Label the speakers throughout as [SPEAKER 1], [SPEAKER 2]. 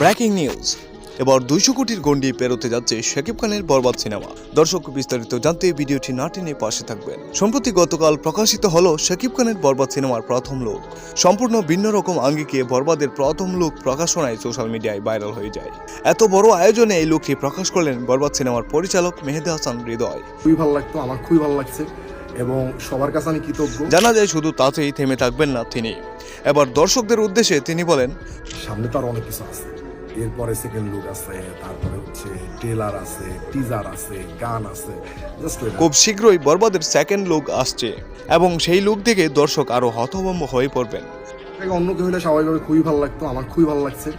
[SPEAKER 1] Breaking news. এবার দুইশো কোটির গন্ডি পেরোতে যাচ্ছে শাকিব খানের বরবাদ সিনেমা। দর্শক বিস্তারিত জানতে ভিডিওটি না টেনে পাশে থাকবেন। সম্প্রতি গতকাল প্রকাশিত হল শাকিব খানের বরবাদ সিনেমার প্রথম লুক। সম্পূর্ণ ভিন্ন রকম আঙ্গিকে বরবাদের প্রথম লুক প্রকাশনায় সোশ্যাল মিডিয়ায় ভাইরাল হয়ে যায়। এত বড় আয়োজনে এই লুকটি প্রকাশ করলেন বরবাদ সিনেমার পরিচালক মেহেদা হাসান হৃদয়।
[SPEAKER 2] খুবই ভালো লাগতো আমার খুবই ভালো লাগছে এবং সবার কাছে আমি কৃতজ্ঞ।
[SPEAKER 1] জানা যায় শুধু তাতেই থেমে থাকবেন না তিনি। এবার দর্শকদের উদ্দেশ্যে তিনি বলেন
[SPEAKER 2] সামনে তো আর অনেক কিছু আছে। এরপরে সেকেন্ড লুক আছে তারপরে হচ্ছে ট্রেলার আছে টিজার আছে গান আছে
[SPEAKER 1] খুব শীঘ্রই বরবাদের সেকেন্ড লুক আসছে এবং সেই লুক দেখে দর্শক আরও হতভম্ব হয়ে পড়বেন।
[SPEAKER 2] অন্য কেউ হলে স্বাভাবিকভাবে খুবই ভালো লাগতো আমার খুবই ভালো লাগছে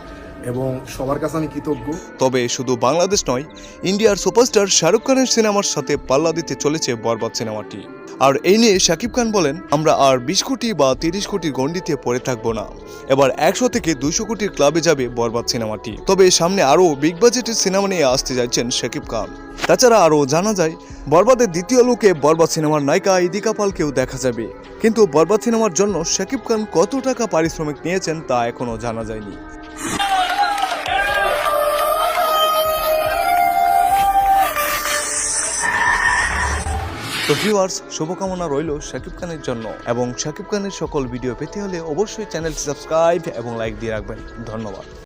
[SPEAKER 2] এবং সবার কাছে আমি কৃতজ্ঞ।
[SPEAKER 1] তবে শুধু বাংলাদেশ নয় ইন্ডিয়ার সুপারস্টার শাহরুখ খানের সিনেমার সাথে পাল্লা দিতে চলেছে বরবাদ সিনেমাটি। আর এই নিয়ে শাকিব খান বলেন, আমরা আর বিশ কোটি বা তিরিশ কোটির গণ্ডিতে পড়ে থাকব না। এবার একশো থেকে দুশো কোটির ক্লাবে যাবে বরবাদ সিনেমাটি। তবে সামনে আরও বিগ বাজেটের সিনেমা নিয়ে আসতে যাচ্ছেন শাকিব খান। তাছাড়া আরও জানা যায়, বরবাদের দ্বিতীয় লোকে বরবাদ সিনেমার নায়িকা ইদিকা পালকেও দেখা যাবে। কিন্তু বরবাদ সিনেমার জন্য শাকিব খান কত টাকা পারিশ্রমিক নিয়েছেন তা এখনও জানা যায়নি। তো ভিউয়ার্স শুভকামনা রইল শাকিব খানের জন্য এবং শাকিব খানের সকল ভিডিও পেতে হলে অবশ্যই চ্যানেলটি সাবস্ক্রাইব এবং লাইক দিয়ে রাখবেন। ধন্যবাদ।